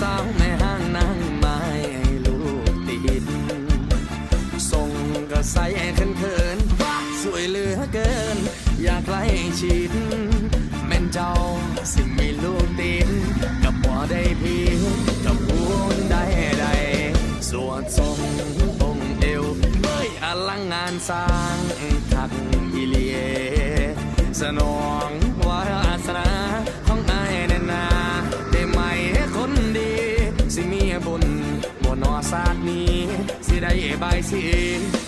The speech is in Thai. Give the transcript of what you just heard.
สาวแม่ห้างนางไม้ให้ลูกติดส่งกระใสเขินเขินสวยเหลือเกิน อยากใกล้ชิดแม่นเจ้าสิมีลูกติดกับบ่ได้เพียงกับพูนได้ใดสวดทรงองเอวเมื่อยอลังงานสร้างทักอีเลียสนอ นอซาดนี้สิได้ใบสิ